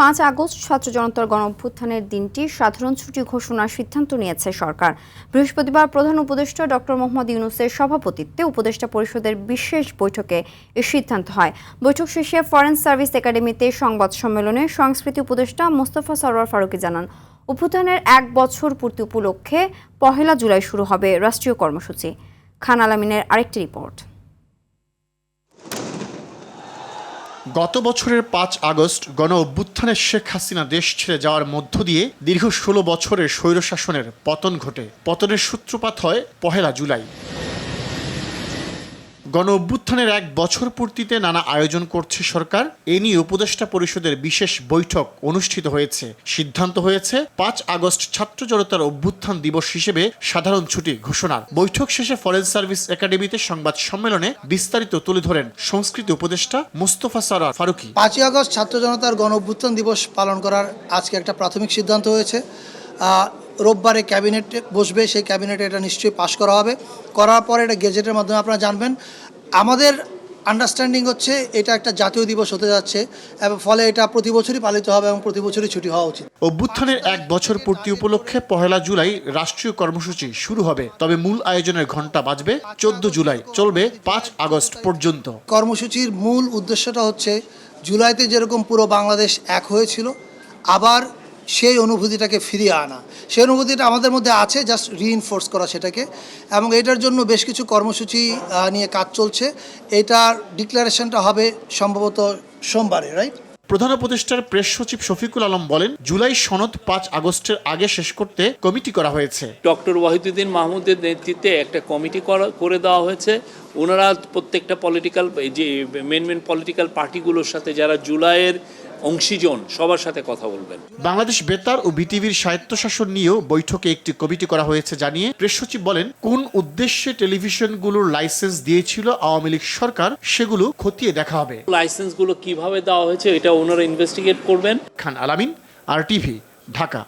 পাঁচ আগস্ট ছাত্র জনতার গণ অভ্যুত্থানের দিনটি সাধারণ ছুটি ঘোষণার সিদ্ধান্ত নিয়েছে সরকার। বৃহস্পতিবার প্রধান উপদেষ্টা ডক্টর মোহাম্মদ ইউনুসের সভাপতিত্বে উপদেষ্টা পরিষদের বিশেষ বৈঠকে এ সিদ্ধান্ত হয়। বৈঠক শেষে ফরেন সার্ভিস একাডেমিতে সংবাদ সম্মেলনে সংস্কৃতি উপদেষ্টা মোস্তফা সরোয়ার ফারুকি জানান, অভ্যুত্থানের এক বছর পূর্তি উপলক্ষে পহেলা জুলাই শুরু হবে রাষ্ট্রীয় কর্মসূচি। খান আলামিনের আরেকটি রিপোর্ট। গত বছরের পাঁচ আগস্ট গণ অভ্যুত্থানে শেখ হাসিনা দেশ ছেড়ে যাওয়ার মধ্য দিয়ে দীর্ঘ ষোলো বছরের স্বৈরশাসনের পতন ঘটে। পতনের সূত্রপাত হয় পহেলা জুলাই। গণ অভ্যুত্থানের এক বছর পূর্তিতে নানা আয়োজন করছে সরকার। এ নিয়ে উপদেষ্টা পরিষদের বিশেষ বৈঠক অনুষ্ঠিত হয়েছে। সিদ্ধান্ত হয়েছে, পাঁচ আগস্ট ছাত্র জনতার অভ্যুত্থান দিবস হিসেবে সাধারণ ছুটি ঘোষণার। বৈঠক শেষে ফরেন সার্ভিস একাডেমিতে সংবাদ সম্মেলনে বিস্তারিত তুলে ধরেন সংস্কৃতি উপদেষ্টা মুস্তফা সারার ফারুকি। পাঁচই আগস্ট ছাত্র জনতার গণ অভ্যুত্থান দিবস পালন করার আজকে একটা প্রাথমিক সিদ্ধান্ত হয়েছে। রোববারে ক্যাবিনেট বসবে সেই ক্যাবিনেটে এটা নিশ্চয়ই পাশ করা হবে। করার পরে এটা গেজেটের মাধ্যমে আপনারা জানবেন। আমাদের আন্ডারস্ট্যান্ডিং হচ্ছে এটা একটা জাতীয় দিবস হতে যাচ্ছে এবং ফলে এটা প্রতি বছরই পালিত হবে এবং প্রতি বছরই ছুটি হওয়া উচিত। অভ্যুত্থানের এক বছর পূর্তি উপলক্ষে পহেলা জুলাই রাষ্ট্রীয় কর্মসূচি শুরু হবে। তবে মূল আয়োজনের ঘণ্টা বাজবে চোদ্দ জুলাই চলবে পাঁচ আগস্ট পর্যন্ত। কর্মসূচির মূল উদ্দেশ্যটা হচ্ছে জুলাইতে যেরকম পুরো বাংলাদেশ এক হয়েছিল আবার সেই অনুভূতিটাকে ফিরিয়ে আনা। সেই অনুভূতিটা আমাদের মধ্যে আছে জাস্ট রিইনফোর্স করা সেটাকে। এবং এটার জন্য বেশ কিছু কর্মসূচি নিয়ে কাজ চলছে। এটার ডিক্লারেশনটা হবে সম্ভবত সোমবারে রাইট প্রধান উপদেষ্টার প্রেস সচিব শফিকুল আলম বলেন জুলাই সনদ পাঁচ আগস্টের আগে শেষ করতে কমিটি করা হয়েছে। ডক্টর ওয়াহিদুদ্দিন মাহমুদের নেতৃত্বে একটা কমিটি করা- করে দেওয়া হয়েছে। ওনারা প্রত্যেকটা পলিটিক্যাল যে মেন মেন পলিটিক্যাল পার্টিগুলোর সাথে যারা জুলাইয়ের অংশীজন সবার সাথে কথা বলবেন। বাংলাদেশ বেতার ও বিটিভির স্বায়ত্তশাসন নিয়েও বৈঠকে একটি কমিটি করা হয়েছে জানিয়ে প্রেস সচিব বলেন কোন উদ্দেশ্যে টেলিভিশনগুলোর লাইসেন্স দিয়েছিল আওয়ামী লীগ সরকার সেগুলো খতিয়ে দেখা হবে। লাইসেন্সগুলো কীভাবে দেওয়া হয়েছে এটা ওনারা ইনভেস্টিগেট করবেন। খান আলামিন আর টিভি ঢাকা।